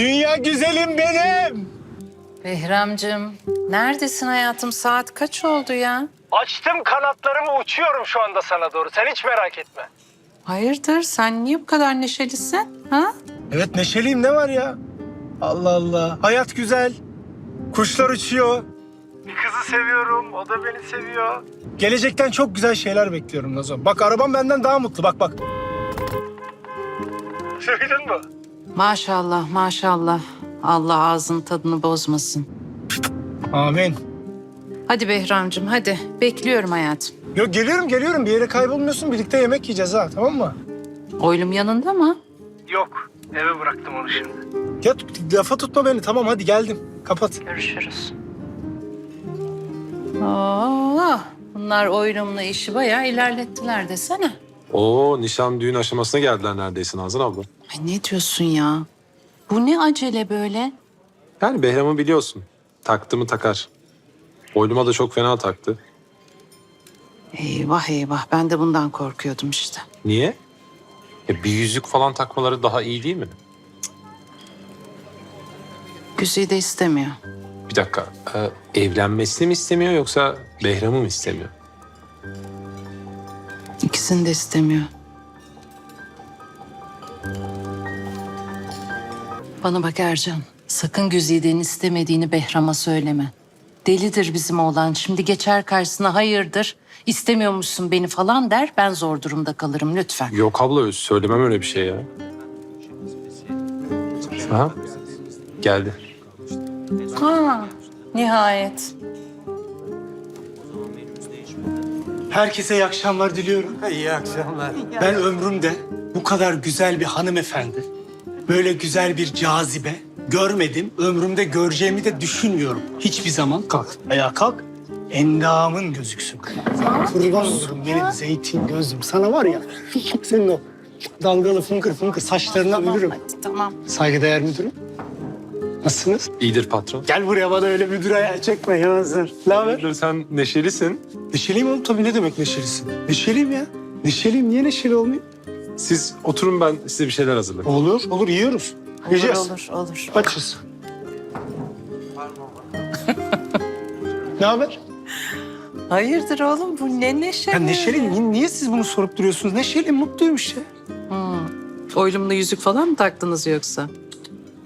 Dünya güzelim benim. Behramcığım, neredesin hayatım? Saat kaç oldu ya? Açtım kanatlarımı uçuyorum şu anda sana doğru. Sen hiç merak etme. Hayırdır? Sen niye bu kadar neşelisin? Ha? Evet neşeliyim ne var ya? Allah Allah. Hayat güzel. Kuşlar uçuyor. Bir kızı seviyorum. O da beni seviyor. Gelecekten çok güzel şeyler bekliyorum Nazo. Bak arabam benden daha mutlu. Bak bak. Sevdin mi? Maşallah, maşallah. Allah ağzının tadını bozmasın. Amin. Hadi Behramcığım, hadi. Bekliyorum hayatım. Yok geliyorum geliyorum. Bir yere kaybolmuyorsun. Birlikte yemek yiyeceğiz ha tamam mı? Oylum yanında mı? Yok. Eve bıraktım onu şimdi. Ya tut- lafa tutma beni. Tamam hadi geldim. Kapat. Görüşürüz. Oo, bunlar oylumla işi bayağı ilerlettiler desene. Oo nişan düğün aşamasına geldiler neredeyse Nazan abla. Ay ne diyorsun ya? Bu ne acele böyle? Yani Behram'ı biliyorsun. Taktı mı takar. Oyluma da çok fena taktı. Eyvah eyvah ben de bundan korkuyordum işte. Niye? E, bir yüzük falan takmaları daha iyi değil mi? Güzide istemiyor. Bir dakika. e, evlenmesini mi istemiyor yoksa Behram'ı mı istemiyor? İkisini de istemiyor. Bana bak Ercan. Sakın Güzide'nin istemediğini Behram'a söyleme. Delidir bizim oğlan. Şimdi geçer karşısına hayırdır, istemiyormuşsun beni falan der. Ben zor durumda kalırım lütfen. Yok abla söylemem öyle bir şey ya. Ha? Geldi. Ha, nihayet. Herkese iyi akşamlar diliyorum. İyi akşamlar. Ben ömrümde bu kadar güzel bir hanımefendi, böyle güzel bir cazibe görmedim. Ömrümde göreceğimi de düşünmüyorum. Hiçbir zaman kalk. Ayağa kalk. Endamın gözüksün. Kurban olurum benim zeytin gözüm. Sana var ya senin o dalgalı fınkır fınkır saçlarına ölürüm. Hadi tamam. Saygıdeğer müdürüm. Nasılsınız? İyidir patron. Gel buraya bana öyle müdür ayağı çekme ya hazır. Ne haber? Sen neşelisin. Neşeliyim oğlum tabii ne demek neşelisin? Neşeliyim ya. Neşeliyim niye neşeli olmayayım? Siz oturun ben size bir şeyler hazırlayayım. Olur olur yiyoruz. Olur Yiyeceğiz. olur olur. Açız. ne haber? Hayırdır oğlum bu ne neşe? Ya neşeliyim. Niye, niye siz bunu sorup duruyorsunuz? Neşeliyim, mutluyum işte. Oylumlu yüzük falan mı taktınız yoksa?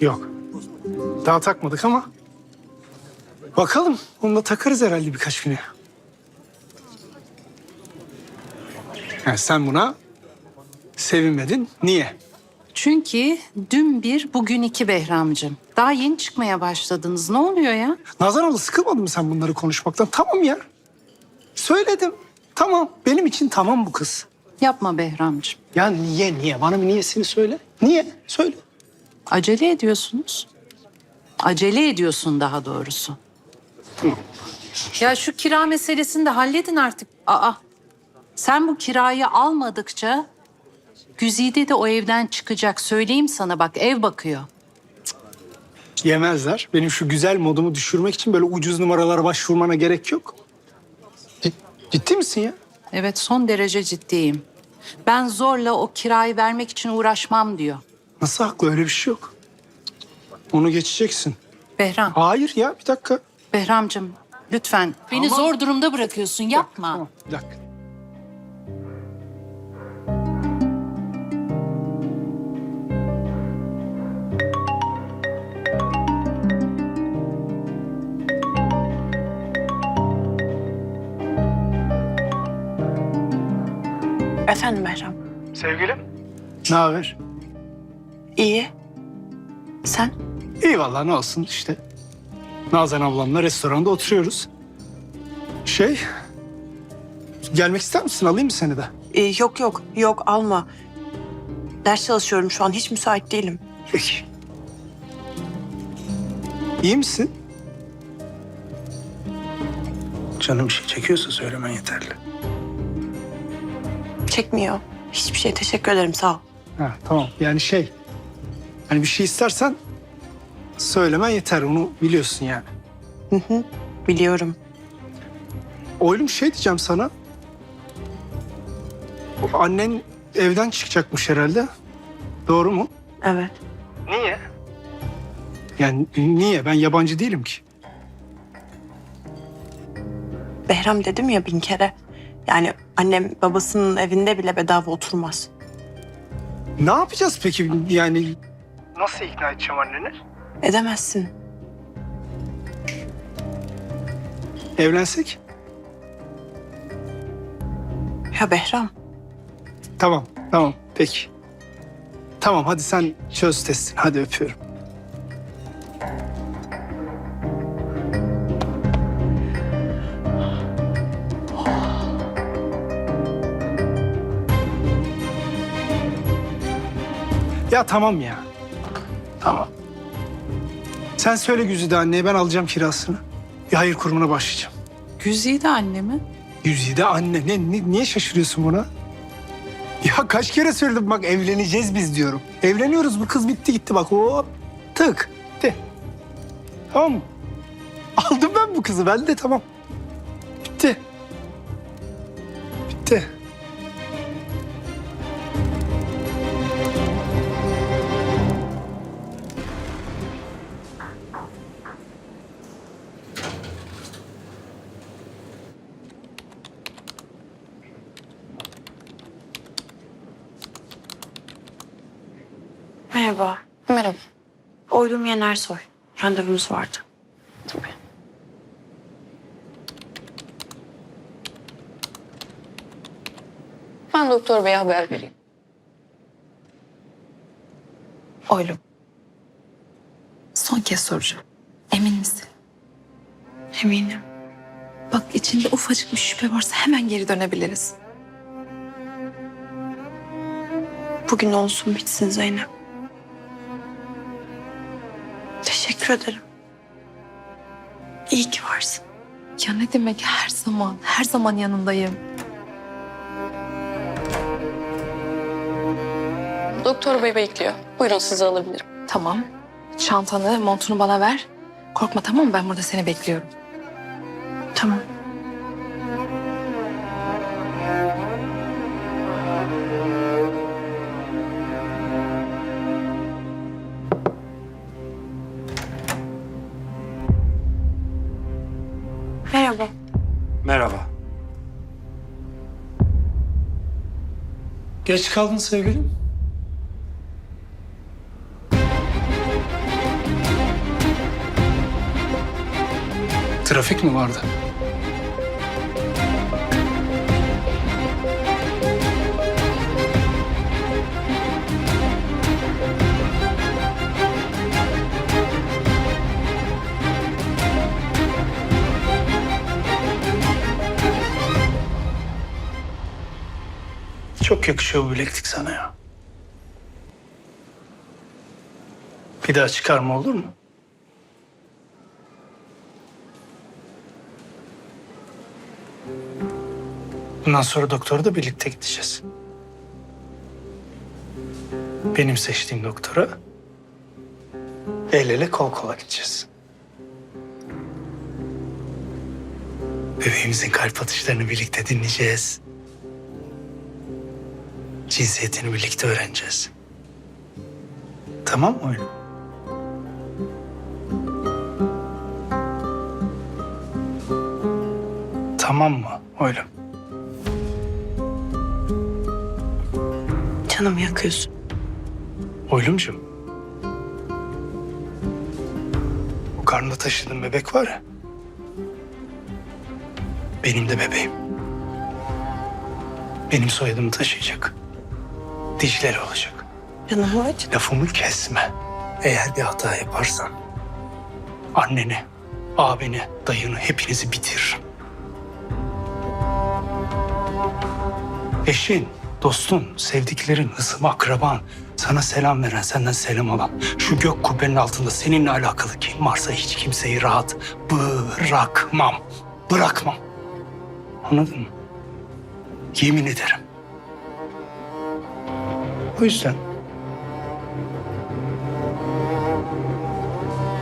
Yok. Daha takmadık ama. Bakalım. Onu da takarız herhalde birkaç güne. Ha, sen buna sevinmedin. Niye? Çünkü dün bir, bugün iki Behramcığım. Daha yeni çıkmaya başladınız. Ne oluyor ya? Nazan abla sıkılmadın mı sen bunları konuşmaktan? Tamam ya. Söyledim. Tamam. Benim için tamam bu kız. Yapma Behramcığım. Ya niye niye? Bana bir niyesini söyle. Niye? Söyle. Acele ediyorsunuz. Acele ediyorsun daha doğrusu. Ya şu kira meselesini de halledin artık. Aa, sen bu kirayı almadıkça Güzide de o evden çıkacak. Söyleyeyim sana bak ev bakıyor. Yemezler. Benim şu güzel modumu düşürmek için böyle ucuz numaralara başvurmana gerek yok. Cid- ciddi misin ya? Evet son derece ciddiyim. Ben zorla o kirayı vermek için uğraşmam diyor. Nasıl haklı? Öyle bir şey yok. Onu geçeceksin. Behram, Hayır ya bir dakika. Behramcığım lütfen. Beni zor durumda bırakıyorsun yapma. Tamam bir dakika. Efendim Behram. Sevgilim. Ne haber? İyi. Sen? İyi vallahi ne olsun işte. Nazan ablamla restoranda oturuyoruz. Şey... Gelmek ister misin? Alayım mı seni de? Ee, yok yok yok alma. Ders çalışıyorum şu an hiç müsait değilim. Peki. İyi misin? Canım bir şey çekiyorsa söylemen yeterli. Çekmiyor. Hiçbir şey teşekkür ederim sağ ol. Ha, tamam. Yani şey... Hani bir şey istersen söylemen yeter. Onu biliyorsun yani. Hı hı, biliyorum. Oylum şey diyeceğim sana. Annen evden çıkacakmış herhalde. Doğru mu? Evet. Niye? Yani niye? Ben yabancı değilim ki. Behram dedim ya bin kere. Yani annem babasının evinde bile bedava oturmaz. Ne yapacağız peki yani? Nasıl ikna edeceğim anneni? Edemezsin. Evlensek? Ya Behram. Tamam, tamam. Peki. Tamam hadi sen çöz testini. Hadi öpüyorum. Ya tamam ya. Tamam. Sen söyle Güzide anneye ben alacağım kirasını. Bir hayır kurumuna başlayacağım. Güzide annemi. Güzide anne. Ne, ne- niye şaşırıyorsun buna? Ya kaç kere söyledim bak evleneceğiz biz diyorum. Evleniyoruz bu kız bitti gitti bak hop tık bitti. Tamam mı? Aldım ben bu kızı ben de tamam. Merhaba. Merhaba. Oylum Yenersoy. Randevumuz vardı. Tabii. Ben doktor beye haber vereyim. Oylum. Son kez soracağım. Emin misin? Eminim. Bak içinde ufacık bir şüphe varsa hemen geri dönebiliriz. Bugün olsun bitsin Zeynep. Teşekkür ederim. İyi ki varsın. Ya ne demek her zaman, her zaman yanındayım. Doktor bey bekliyor. Buyurun sizi alabilirim. Tamam. Çantanı, montunu bana ver. Korkma tamam mı? Ben burada seni bekliyorum. Tamam. Geç kaldın sevgilim. Trafik mi vardı? Çok yakışıyor bu bileklik sana ya. Bir daha çıkarma olur mu? Bundan sonra doktora da birlikte gideceğiz. Benim seçtiğim doktora el ele kol kola gideceğiz. Bebeğimizin kalp atışlarını birlikte dinleyeceğiz. Cinsiyetini birlikte öğreneceğiz. Tamam mı oğlum? Tamam mı oğlum? Canımı yakıyorsun. Oylumcuğum. Bu karnında taşıdığın bebek var ya. Benim de bebeğim. Benim soyadımı taşıyacak. Dişleri olacak. Canımı aç. Lafımı kesme. Eğer bir hata yaparsan anneni, abini, dayını hepinizi bitiririm. Eşin, dostun, sevdiklerin, hısım, akraban, sana selam veren, senden selam alan, şu gök kubbenin altında seninle alakalı kim varsa hiç kimseyi rahat bırakmam. Bırakmam. Anladın mı? Yemin ederim. O yüzden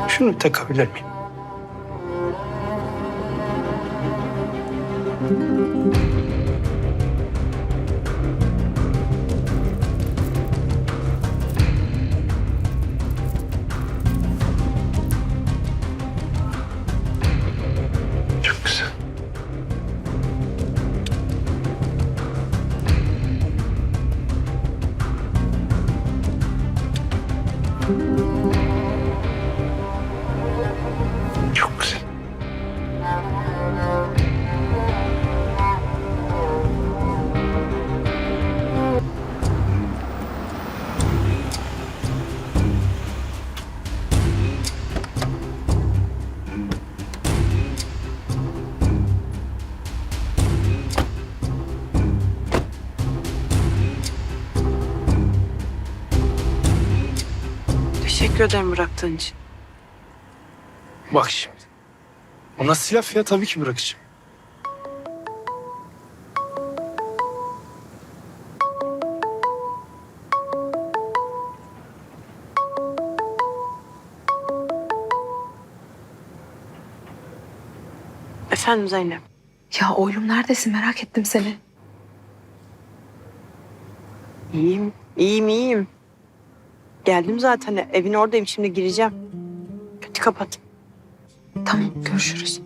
şunu takabilir miyim? Teşekkür ederim bıraktığın için. Bak şimdi. O nasıl laf ya? Tabii ki bırakacağım. Efendim Zeynep. Ya oğlum neredesin merak ettim seni. İyiyim, iyiyim, iyiyim. Geldim zaten. Evin oradayım. Şimdi gireceğim. Hadi kapat. Tamam görüşürüz.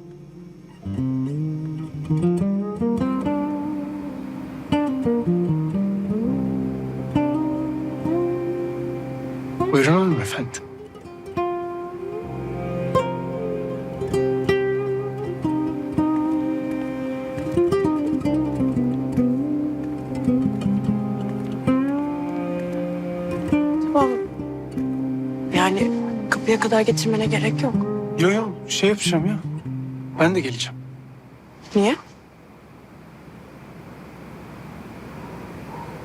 Getirmene gerek yok. Yo yo şey yapacağım ya. Ben de geleceğim. Niye?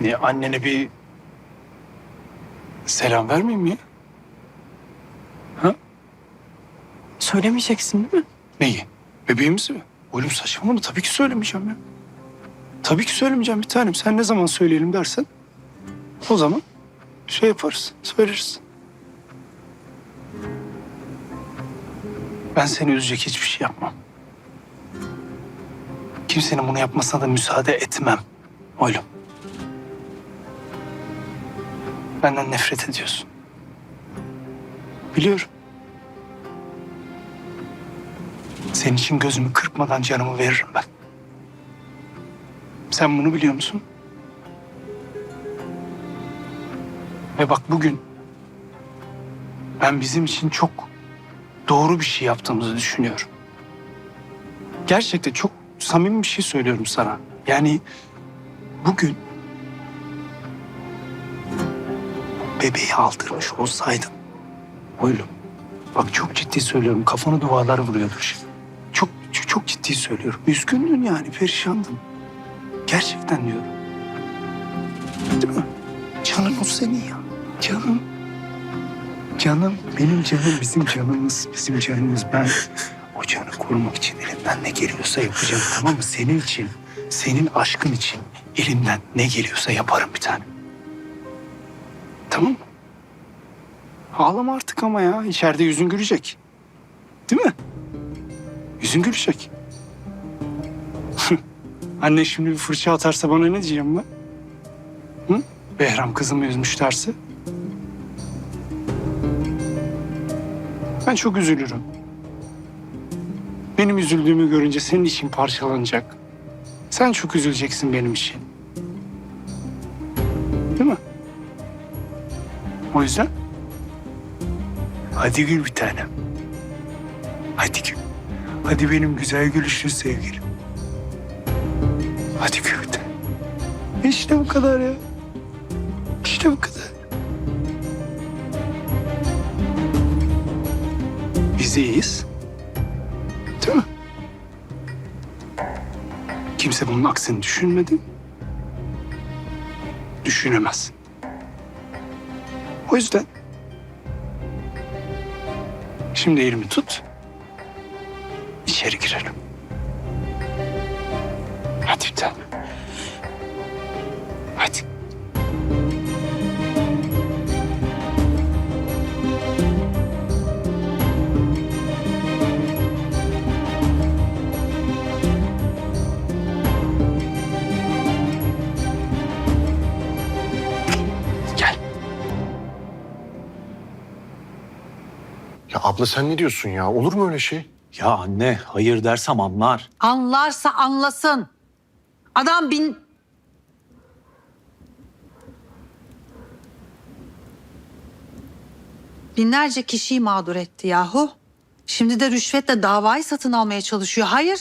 Niye annene bir selam vermeyeyim mi ya? Söylemeyeceksin değil mi? Neyi? Bebeğimizi mi? Oğlum saçmalama tabii ki söylemeyeceğim ya. Tabii ki söylemeyeceğim bir tanem. Sen ne zaman söyleyelim dersen o zaman şey yaparız, söyleriz. Ben seni üzecek hiçbir şey yapmam. Kimsenin bunu yapmasına da müsaade etmem. Oğlum. Benden nefret ediyorsun. Biliyorum. Senin için gözümü kırpmadan canımı veririm ben. Sen bunu biliyor musun? Ve bak bugün ben bizim için çok doğru bir şey yaptığımızı düşünüyorum. Gerçekten çok samimi bir şey söylüyorum sana. Yani bugün bebeği aldırmış olsaydın oğlum bak çok ciddi söylüyorum kafanı duvarlara vuruyordur şimdi. Çok, çok, çok ciddi söylüyorum. Üzgündün yani, perişandın. Gerçekten diyorum. Değil mi? Canın o senin ya. Canım. Canım, benim canım bizim canımız, bizim canımız. Ben o canı korumak için elimden ne geliyorsa yapacağım tamam mı? Senin için, senin aşkın için elimden ne geliyorsa yaparım bir tane. Tamam mı? Ağlama artık ama ya. İçeride yüzün gülecek. Değil mi? Yüzün gülecek. Anne şimdi bir fırça atarsa bana ne diyeceğim ben? Hı? Behram kızımı üzmüş derse. Ben çok üzülürüm. Benim üzüldüğümü görünce senin için parçalanacak. Sen çok üzüleceksin benim için. Değil mi? O yüzden hadi gül bir tanem. Hadi gül. Hadi benim güzel gülüşlü sevgilim. Hadi gül bir tanem. İşte bu kadar ya. İşte bu kadar. Biz iyiyiz. Değil mi? Kimse bunun aksini düşünmedi. Düşünemez. O yüzden şimdi elimi tut. İçeri girelim. Hadi bir tane. Ya abla sen ne diyorsun ya? Olur mu öyle şey? Ya anne hayır dersem anlar. Anlarsa anlasın. Adam bin... Binlerce kişiyi mağdur etti yahu. Şimdi de rüşvetle davayı satın almaya çalışıyor. Hayır,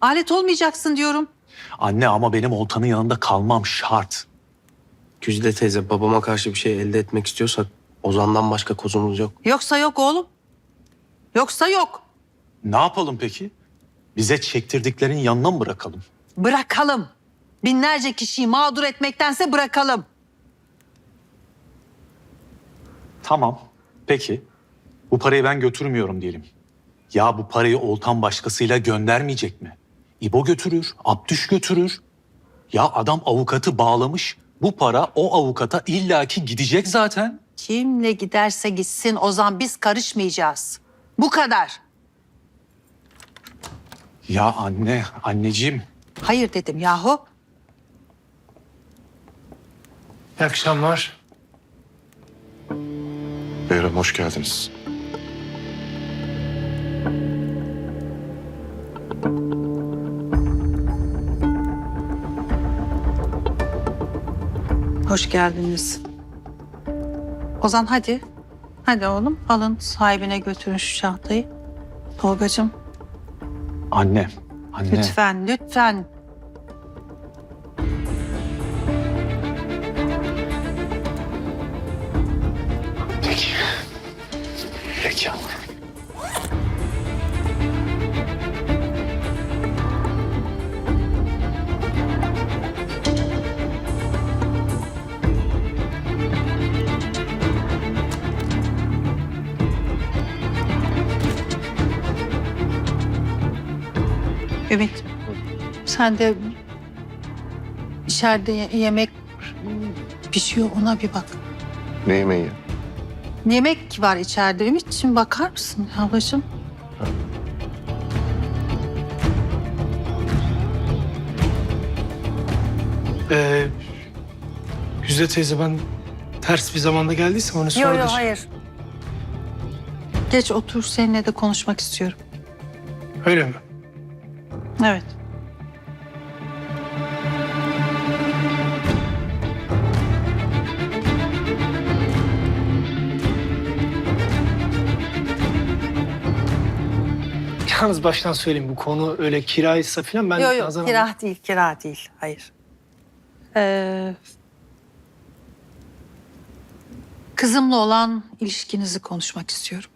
alet olmayacaksın diyorum. Anne ama benim oltanın yanında kalmam şart. Güzide teyze babama karşı bir şey elde etmek istiyorsak Ozan'dan başka kozumuz yok. Yoksa yok oğlum. Yoksa yok. Ne yapalım peki? Bize çektirdiklerin yanına mı bırakalım? Bırakalım. Binlerce kişiyi mağdur etmektense bırakalım. Tamam. Peki. Bu parayı ben götürmüyorum diyelim. Ya bu parayı Oltan başkasıyla göndermeyecek mi? İbo götürür, Abdüş götürür. Ya adam avukatı bağlamış. Bu para o avukata illaki gidecek zaten. Kimle giderse gitsin Ozan biz karışmayacağız. Bu kadar. Ya anne, anneciğim. Hayır dedim yahu. İyi akşamlar. Beyram hoş geldiniz. Hoş geldiniz. Ozan hadi. Hadi oğlum alın sahibine götürün şu çantayı. Tolgacığım Anne, anne. lütfen lütfen. Sen de içeride ye- yemek pişiyor ona bir bak. Ne yemeği? ya? Yemek var içeride Ümit şimdi bakar mısın ablacığım? Ee, Güzide teyze ben ters bir zamanda geldiysem onu Yok yok hayır. Geç otur seninle de konuşmak istiyorum. Öyle mi? Evet. Yalnız baştan söyleyeyim bu konu öyle kiraysa falan ben Yok yok Nazan kira Hanım- değil kira değil hayır. Ee, kızımla olan ilişkinizi konuşmak istiyorum.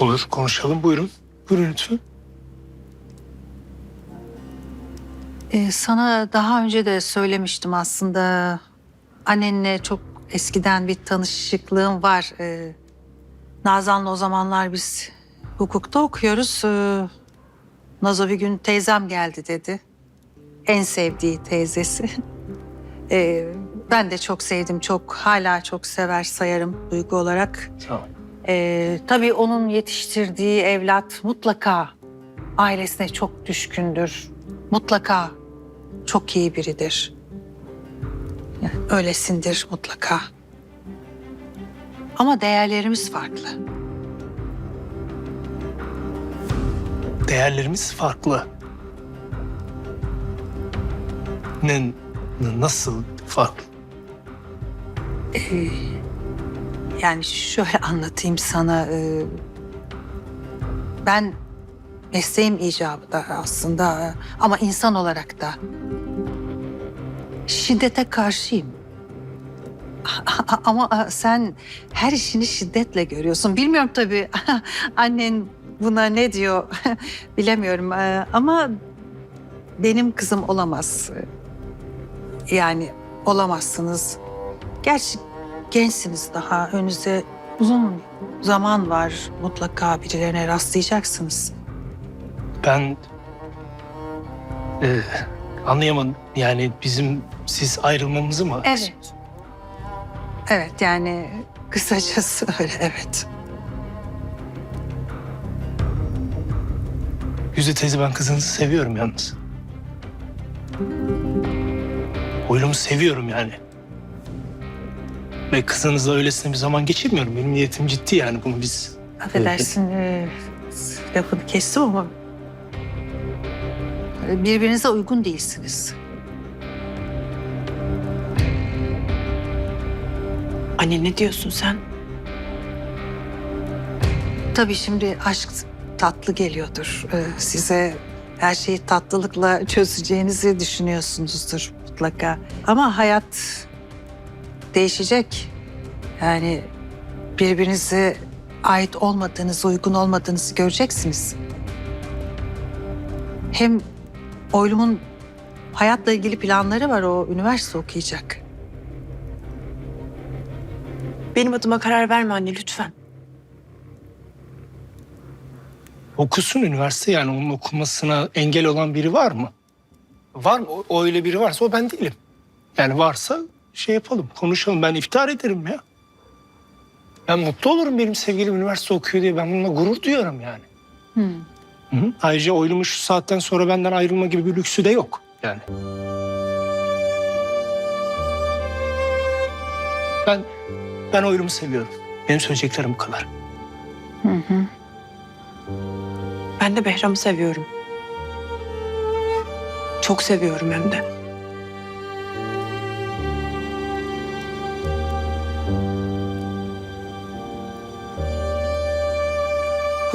Olur konuşalım buyurun. Buyurun lütfen. Ee, sana daha önce de söylemiştim aslında. Annenle çok eskiden bir tanışıklığım var. Ee, Nazan'la o zamanlar biz hukukta okuyoruz. Ee, Nazo bir gün teyzem geldi dedi. En sevdiği teyzesi. Ee, ben de çok sevdim, çok hala çok sever sayarım duygu olarak. Ol. Ee, tabii onun yetiştirdiği evlat mutlaka ailesine çok düşkündür. Mutlaka çok iyi biridir. Yani öylesindir mutlaka. Ama değerlerimiz farklı. Değerlerimiz farklı. Ne, nasıl farklı? Yani şöyle anlatayım sana. e, Ben mesleğim icabı da aslında ama insan olarak da şiddete karşıyım. Ama sen her işini şiddetle görüyorsun. Bilmiyorum tabii annen buna ne diyor bilemiyorum E, ama benim kızım olamaz. Yani olamazsınız. Gerçi gençsiniz daha. Önünüzde uzun zaman var. Mutlaka birilerine rastlayacaksınız. Ben e, anlayamadım. Yani bizim siz ayrılmamızı mı? Evet. Evet yani kısacası öyle evet. Güzide teyze ben kızınızı seviyorum yalnız. Oylumu seviyorum yani. Ve kızınızla öylesine bir zaman geçirmiyorum. Benim niyetim ciddi yani bunu biz. Affedersin e, lafını kestim ama birbirinize uygun değilsiniz. Anne ne diyorsun sen? Tabii şimdi aşk tatlı geliyordur. Ee, size her şeyi tatlılıkla çözeceğinizi düşünüyorsunuzdur mutlaka. Ama hayat değişecek. Yani birbirinize ait olmadığınızı, uygun olmadığınızı göreceksiniz. Hem Oylum'un hayatla ilgili planları var. O üniversite okuyacak. Benim adıma karar verme anne lütfen. Okusun üniversite yani onun okumasına engel olan biri var mı? Var mı? O, o öyle biri varsa o ben değilim. Yani varsa şey yapalım, konuşalım. Ben iftihar ederim ya. Ben mutlu olurum benim sevgilim üniversite okuyor diye. Ben bununla gurur duyuyorum yani. Hı hı. Ayrıca oylumun şu saatten sonra benden ayrılma gibi bir lüksü de yok yani. Ben ben oylumu seviyorum. Benim söyleyeceklerim bu kadar. Ben de Behram'ı seviyorum. Çok seviyorum hem de.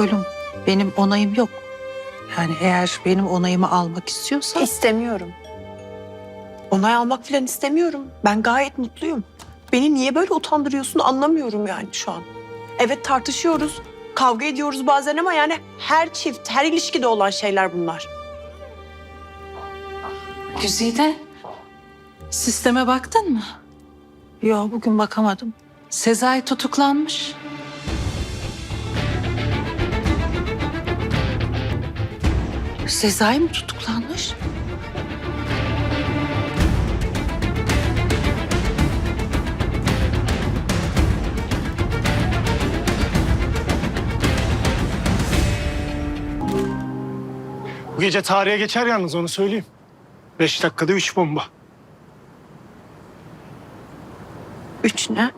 Oylum benim onayım yok. Yani eğer benim onayımı almak istiyorsa... İstemiyorum. Onay almak falan istemiyorum. Ben gayet mutluyum. Beni niye böyle utandırıyorsun anlamıyorum yani şu an. Evet tartışıyoruz, kavga ediyoruz bazen ama yani her çift, her ilişkide olan şeyler bunlar. Güzide, sisteme baktın mı? Yok bugün bakamadım. Sezai tutuklanmış. Sezai mi tutuklanmış? Gece tarihe geçer yalnız onu söyleyeyim. Beş dakikada üç bomba. Üç ne?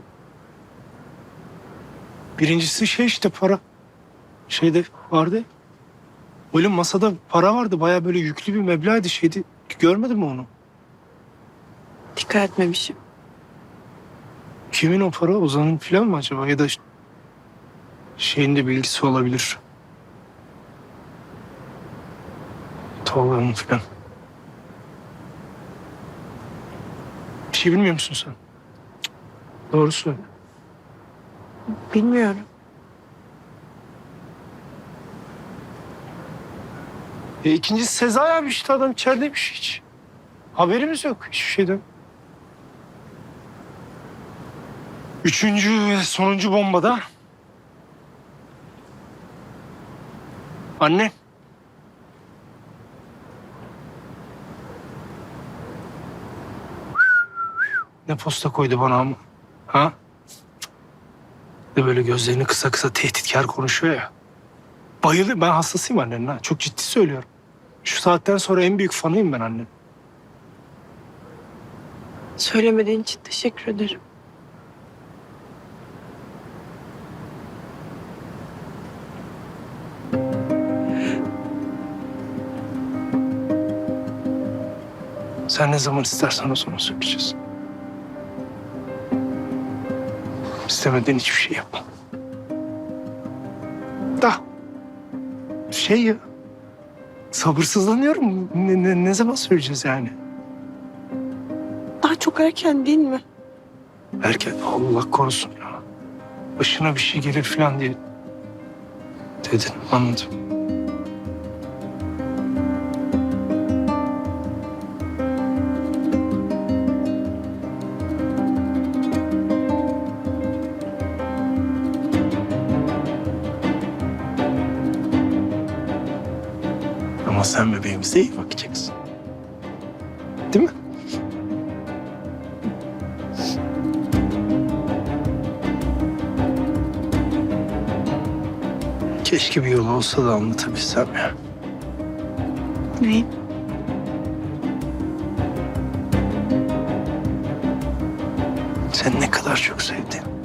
Birincisi şey işte para. Şeyde vardı. Oğlum masada para vardı. Baya böyle yüklü bir meblağdı şeydi. Görmedin mi onu? Dikkat etmemişim. Kimin o para? Ozan'ın falan mı acaba? Ya da şeyin de bilgisi olabilir. Tolga'nın falan. Bir şey bilmiyor musun sen? Doğru söyle. Bilmiyorum. E, ikincisi Sezai abi işte adam içerideymiş hiç. Haberimiz yok hiçbir şeyden. Üçüncü ve sonuncu bombada... Anne. Ne posta koydu bana ama. Ha? De böyle gözlerini kısa kısa tehditkar konuşuyor ya. Bayılır. Ben hastasıyım annenin ha. Çok ciddi söylüyorum. Şu saatten sonra en büyük fanıyım ben annenin. Söylemediğin için teşekkür ederim. Sen ne zaman istersen o zaman söyleyeceğiz. İstemediğin hiçbir şey yapma. Da. Şey ya. Sabırsızlanıyorum. Ne, ne, ne zaman söyleyeceğiz yani? Daha çok erken değil mi? Erken Allah korusun ya. Başına bir şey gelir falan diye dedin anladım. Ama sen bebeğimize iyi bakacaksın. Değil mi? Keşke bir yolu olsa da anlatabilsem ya. Neyi? Seni ne kadar çok sevdiğim.